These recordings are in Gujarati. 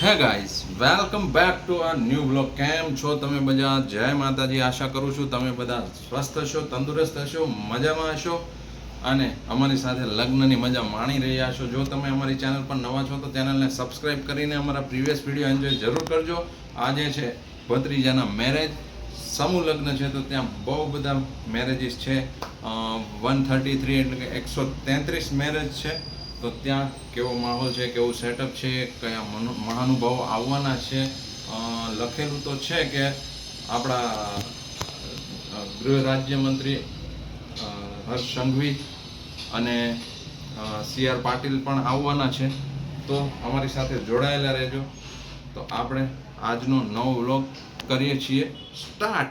Hey guys welcome back to a new blog કેમ છો તમે બધા? જય માતાજી. આશા કરું છું તમે બધા સ્વસ્થ હશો, તંદુરસ્ત હશો, મજામાં હશો અને અમારી સાથે લગ્નની મજા માણી રહ્યા છો. જો તમે અમારી ચેનલ પર નવા છો તો ચેનલને સબસ્ક્રાઇબ કરીને અમારા પ્રીવિયસ વીડિયો એન્જોય જરૂર કરજો. આજે છે ભત્રીજાના મેરેજ સમૂહ લગ્ન છે તો ત્યાં બહુ બધા મેરેજીસ છે. વન થર્ટી થ્રી એટલે કે એકસો તેત્રીસ મેરેજ છે. તો ત્યાં કેવો માહોલ છે, કેવું સેટઅપ છે, કયા મનો- મહાનુભાવો આવવાના છે? લખેલું તો છે કે આપણા ગૃહ રાજ્યમંત્રી હર્ષ સંઘવી અને સી આર પાટીલ પણ આવવાના છે. તો અમારી સાથે જોડાયેલા રહેજો. તો આપણે આજનો નવો વ્લોગ કરીએ છીએ. સ્ટાર્ટ!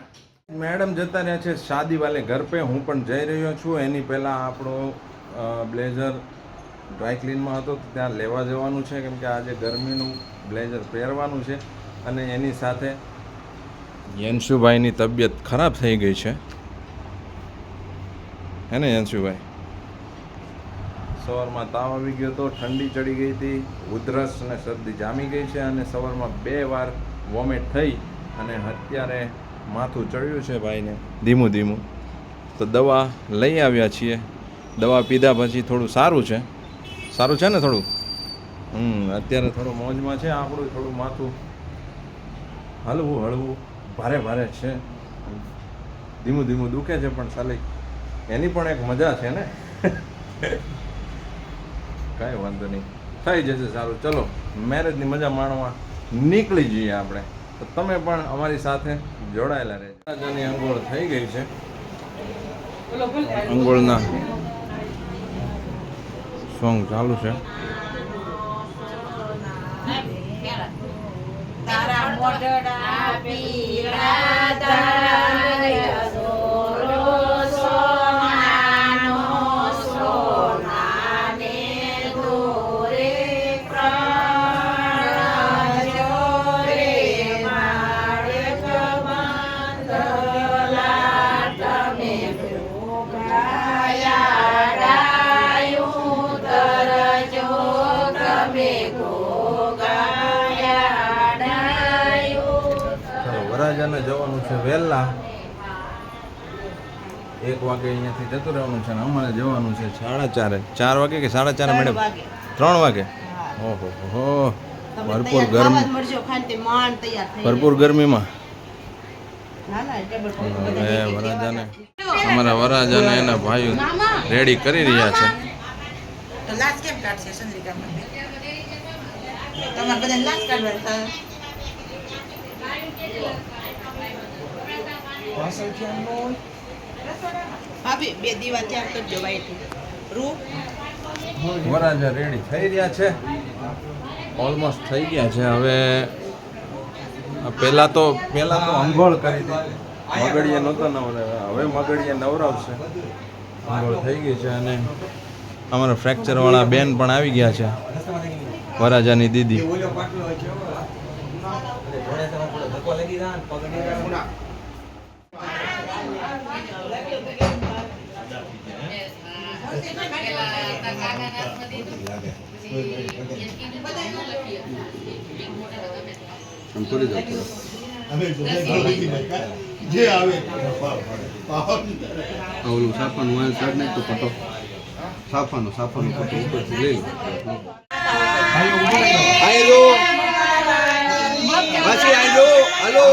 મેડમ જતા રહ્યા છે, શાદી વાલે ઘર પે હું પણ જઈ રહ્યો છું. એની પહેલાં આપણો બ્લેઝર ડ્રાય ક્લીનમાં હતો ત્યાં લેવા જવાનું છે, કેમ કે આજે ગરમીનું બ્લેઝર પહેરવાનું છે અને એની સાથે યંશુભાઈની તબિયત ખરાબ થઈ ગઈ છે. હે ને યંશુભાઈ? સવારમાં તાવ આવી ગયો હતો ઠંડી ચડી ગઈ હતી, ઉધરસ અને શરદી જામી ગઈ છે અને સવારમાં બે વાર વોમિટ થઈ અને અત્યારે માથું ચડ્યું છે ભાઈને. ધીમું ધીમું. તો દવા લઈ આવ્યા છીએ. દવા પીધા પછી થોડું સારું છે. સારું છે ને થોડું? હમ અત્યારે થોડું મોજમાં છે આપણું થોડું માથું હલવું હળવું ભારે ભારે છે. ધીમું ધીમું દુખે છે પણ સાલી એની પણ એક મજા છે ને? કાંઈ વાંધો નહીં. થઈ જશે સારું. ચલો મેરેજની મજા માણવા નીકળી જઈએ આપણે. તો તમે પણ અમારી સાથે જોડાયેલા રહેજો. અંગોળ થઈ ગઈ છે. અંગોળના સોંગ ચાલુ છે. તારા મોઢડા પીળા તારા વાગે અહીંયાથી જતું રહેવાનું છે અને અમારે જવાનું છે સાડા ચારે. ચાર વાગે કે સાડા ચાર મેડમ? ત્રણ વાગે? ઓહો હો ભરપૂર ગરમી. ભરપૂર ગરમીમાં. હવે વરાજાને અમારા વરાજાને એના ભાઈઓ રેડી કરી રહ્યા છે. તમારે બધા લાશ કાઢવા હતા. ભાભી બે દીવા ત્યાર કરજો વાઈટ રૂ. વરાજા રેડી થઈ રહ્યા છે. ઓલમોસ્ટ થઈ ગયા છે. હવે પહેલાં તો પહેલાં તો અંગોળ કરી દીધી. મગડીએ નહોતો નવરાવ્યા. હવે મગડીએ નવરાવશે. અંગોળ થઈ ગઈ છે અને અમારા ફ્રેક્ચરવાળા બેન પણ આવી ગયા છે. વરાજાની દીદી. જે આવે ઓલું સાફાનું વાળ કાઢ નાખ તો પટો સાફાનો સાફાનો પટો ઉપરથી લઈ લો. આયલો પાછી હાલો.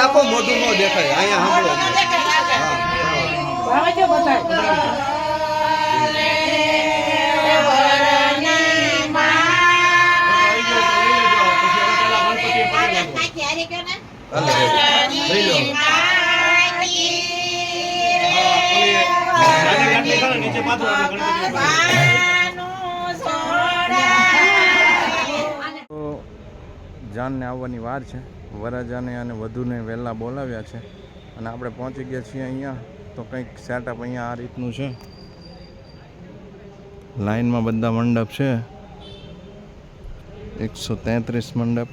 નીચે રાખો મોઢું નો દેખાય. અહીંયા સાંભળો તો જાનને આવવાની વાર છે. વરરાજાને અને વધુને વહેલા બોલાવ્યા છે. અને આપણે પહોંચી ગયા છીએ અહીંયા. તો કંઈક સેટઅપ અહીંયા આ રીતનું છે. લાઈનમાં બધા મંડપ છે. એકસો તેત્રીસ મંડપ.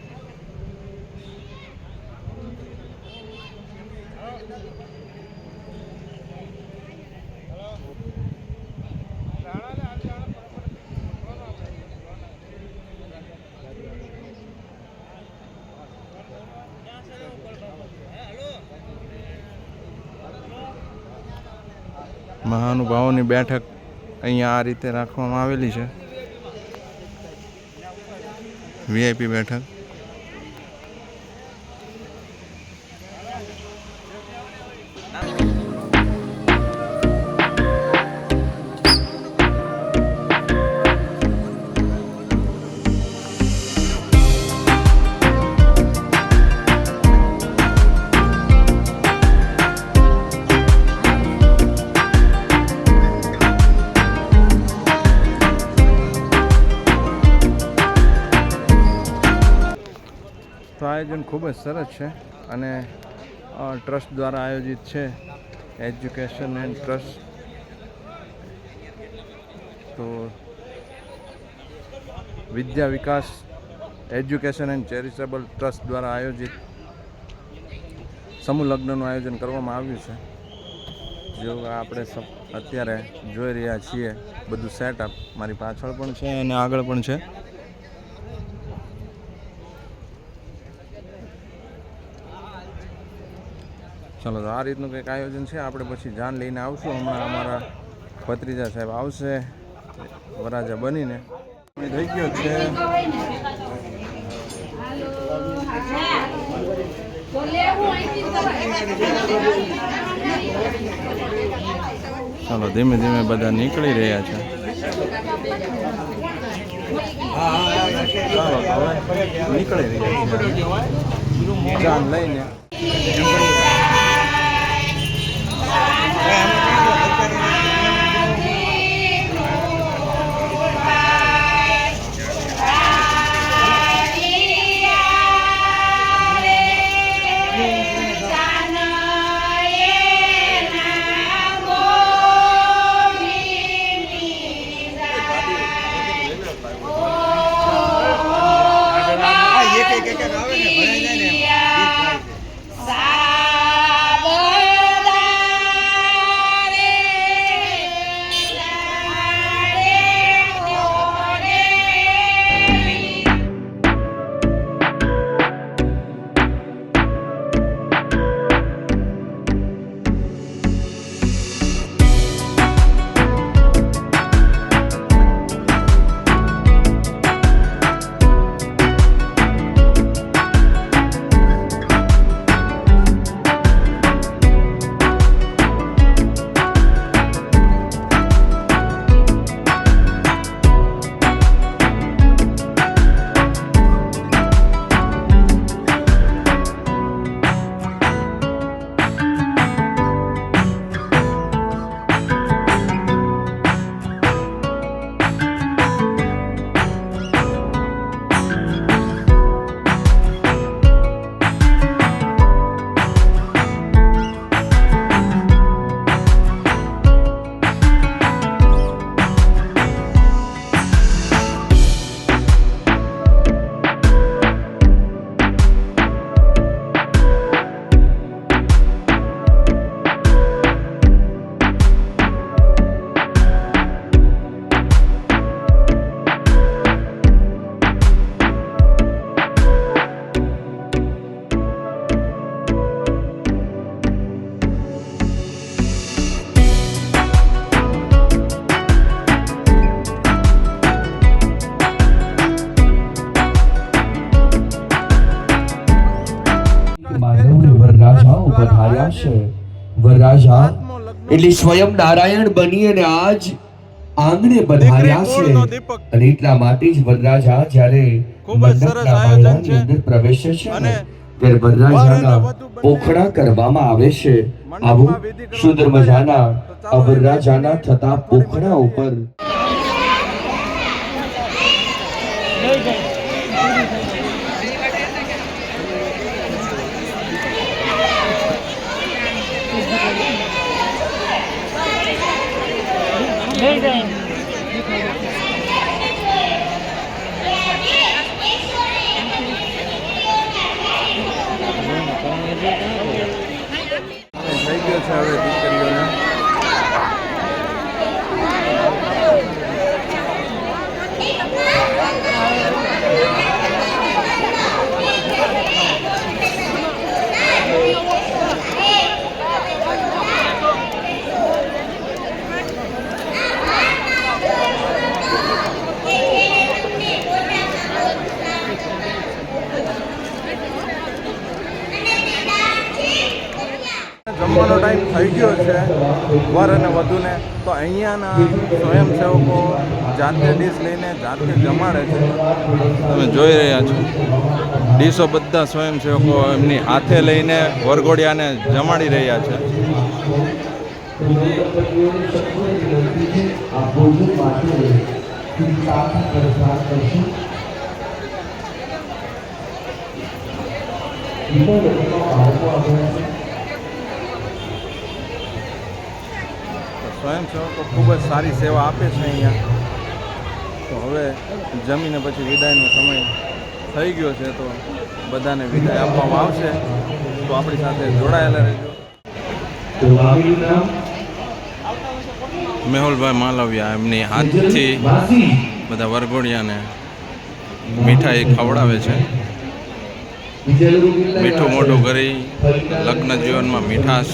મહાનુભાવોની બેઠક અહીંયા આ રીતે રાખવામાં આવેલી છે. વીઆઈપી બેઠક. તો આયોજન ખૂબ જ સરસ છે અને ટ્રસ્ટ દ્વારા આયોજિત છે એજ્યુકેશન એન્ડ ટ્રસ્ટ. તો Vidya Vikas, education and charitable trust દ્વારા આયોજિત સમૂહ લગ્નનું આયોજન કરવામાં આવ્યું છે. જો આપણે અત્યારે જોઈ રહ્યા છીએ, બધું સેટઅપ મારી પાછળ પણ છે અને આગળ પણ છે. ચલો તો આ રીતનું કંઈક આયોજન છે. આપણે પછી જાન લઈને આવશું. હમણાં અમારા ભત્રીજા સાહેબ આવશે. વરાજા બનીને. થઈ ગયો છે. ચાલો, ધીમે ધીમે બધા નીકળી રહ્યા છે. નીકળી રહ્યા છે. જાન લઈને. છે. વરરાજા એટલે સ્વયં નારાયણ બની અને આજ આંગણે પધાર્યા છે. અને એટલા માટે જ વરરાજા જ્યારે મંડપના બારણાની અંદર પ્રવેશે છે ને ત્યારે વરરાજાના પોખડા કરવામાં આવે છે. આવું સુંદર મજાના અવરરાજાના વરરાજાના થતા પોખડા ઉપર થઈ ગયો છે હવે દીકરીઓને જમવાનો ટાઈમ થઈ ગયો છે વર અને વધુને તો અહીંયાના સ્વયંસેવકો જાતે ડીશ લઈને જાતે જમાડે છે. તમે જોઈ રહ્યા છો. ડીશો બધા સ્વયંસેવકો એમની હાથે લઈને વરઘોડિયાને જમાડી રહ્યા છે. તો સ્વયંસેવકો ખૂબ જ સારી સેવા આપે છે અહીંયા. તો હવે જમીને પછી વિદાયનો સમય થઈ ગયો છે તો બધાને વિદાય આપવામાં આવશે. તો આપણી સાથે જોડાયેલા રહેજો. મેહુલભાઈ માલવિયા એમની હાથથી બધા વરઘોડિયાને મીઠાઈ ખવડાવે છે. મીઠું મોઢું કરી લગ્ન જીવનમાં મીઠાશ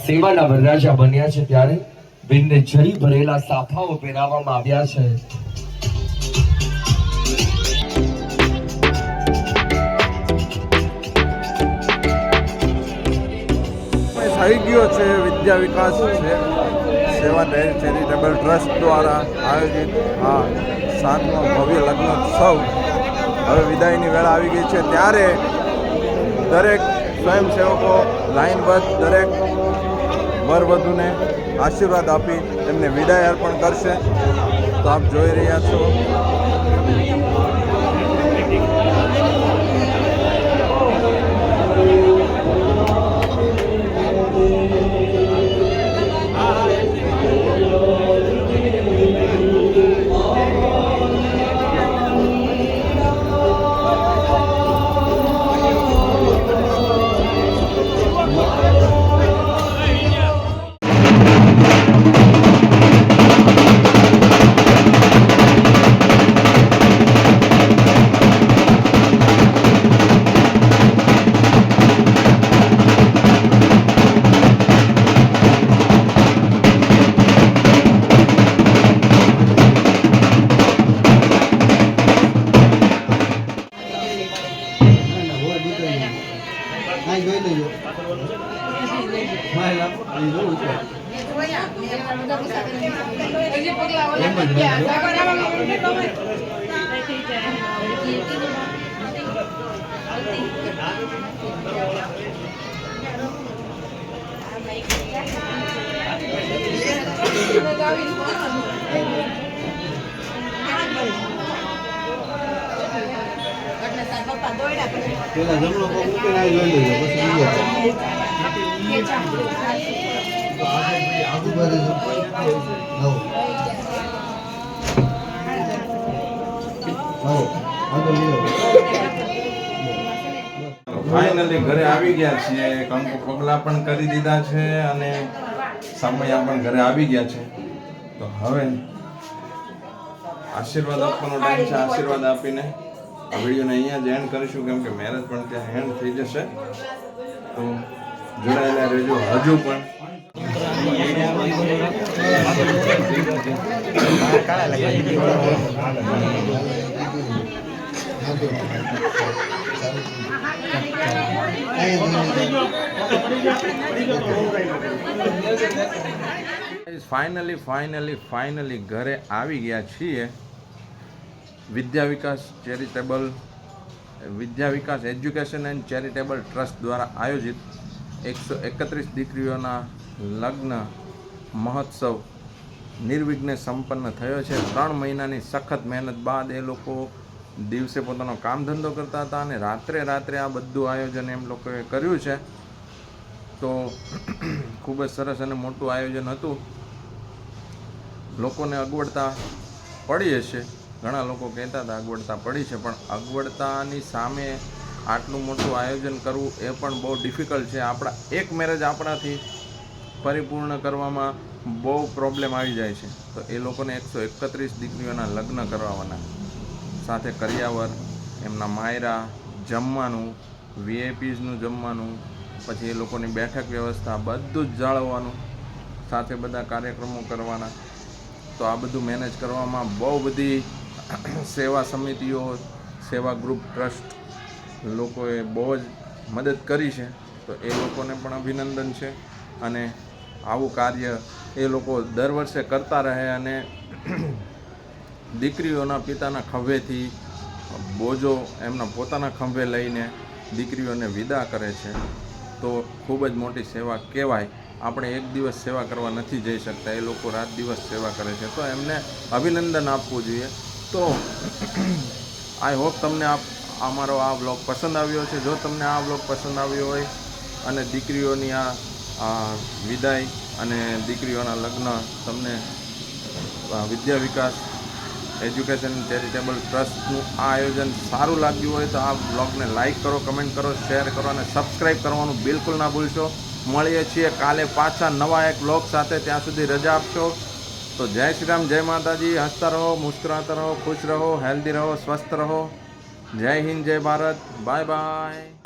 સેવાના વરરાજા બન્યા છે ત્યારે બિનને જરી ભરેલા સાફાઓ પહેરાવવામાં આવ્યા છે થઈ ગયો છે વિદ્યા વિકાસ છે સેવા ચેરિટેબલ ટ્રસ્ટ દ્વારા આયોજિત આ સાતમો ભવ્ય લગ્નોત્સવ હવે વિદાયની વેળા આવી ગઈ છે. ત્યારે દરેક સ્વયંસેવકો લાઇનબદ્ધ દરેક વરવધુને આશીર્વાદ આપી તેમને વિદાય અર્પણ કરશે. તો આપ જોઈ રહ્યા છો એટલે તાર પપ્પા દોડ્યા પછી પેલા જમણો પગ મૂકીને આ જોઈ લેજો પછી બીજો આજુબાજુ નવ આગળ લ્યો ફાઇનલી ઘરે આવી ગયા છીએ. કંકુ પગલા પણ કરી દીધા છે અને સમયા પણ ઘરે આવી ગયા છે. તો હવે આશીર્વાદ આપવાનો ટાઈમ છે, આશીર્વાદ આપીને વિડીયોને અહીંયા જ એન્ડ કરીશું, કેમ કે મેરેજ પણ ત્યાં એન્ડ થઈ જશે. તો જોડાયેલા રહેજો હજુ પણ. ફાઇનલી ફાઇનલી ફાઇનલી ઘરે આવી ગયા છીએ. Vidya Vikas charitable, Vidya Vikas education and charitable trust દ્વારા આયોજિત એકસો એકત્રીસ દીકરીઓના લગ્ન મહોત્સવ નિર્વિઘ્ને સંપન્ન થયો છે. ત્રણ મહિનાની સખત મહેનત બાદ એ લોકો દિવસે પોતાનો કામ ધંધો કરતા હતા અને રાત્રે રાત્રે આ બધું આયોજન એમ લોકોએ કર્યું છે. તો ખૂબ જ સરસ અને મોટું આયોજન હતું. લોકોને અગવડતા પડી હશે. ઘણા લોકો કહેતા હતા, અગવડતા પડી છે. પણ અગવડતાની સામે આટલું મોટું આયોજન કરવું એ પણ બહુ ડિફિકલ્ટ છે. આપણા, એક મેરેજ આપણાથી પરિપૂર્ણ કરવામાં બહુ પ્રોબ્લેમ આવી જાય છે. તો એ લોકોને એકસો એકત્રીસ દીકરીઓના લગ્ન કરવાના. સાથે કરિયાવર, એમના માયરા, જમવાનું વીઆઈપીઝનું જમવાનું, પછી એ લોકોની બેઠક વ્યવસ્થા, બધું જ જાળવવાનું, સાથે બધા કાર્યક્રમો કરવાના. તો આ બધું મેનેજ કરવામાં બહુ બધી સેવા સમિતિઓ, સેવા ગ્રુપ ટ્રસ્ટ લોકોએ બહુ જ મદદ કરી છે. તો એ લોકોને પણ અભિનંદન છે. અને આવું કાર્ય એ લોકો દર વર્ષે કરતા રહે અને દીકરીઓના પિતાના ખભેથી બોજો એમના પોતાના ખંભે લઈને દીકરીઓને વિદા કરે છે. તો ખૂબ જ મોટી સેવા કહેવાય. આપણે એક દિવસ સેવા કરવા નથી જઈ શકતા. એ લોકો રાત દિવસ સેવા કરે છે. તો એમને અભિનંદન આપવું જોઈએ. તો આઈ હોપ તમને આ અમારો આ બ્લોગ પસંદ આવ્યો છે. જો તમને આ બ્લોગ પસંદ આવ્યો હોય અને દીકરીઓની આ વિદાય અને દીકરીઓના લગ્ન તમને વિદ્યા વિકાસ એજ્યુકેશન ચેરિટેબલ ટ્રસ્ટનું આ આયોજન સારું લાગ્યું હોય તો આ બ્લોગને લાઇક કરો, કમેન્ટ કરો, શેર કરો અને સબસ્ક્રાઈબ કરવાનું બિલકુલ ના ભૂલશો. મળીએ છીએ કાલે પાછા નવા એક બ્લોગ સાથે. ત્યાં સુધી રજા આપશો. તો જય શ્રી રામ, જય માતાજી. હસતા રહો, મુસ્કરાતા રહો, ખુશ રહો, હેલ્ધી રહો, સ્વસ્થ રહો. જય હિન્દ, જય ભારત. Bye bye.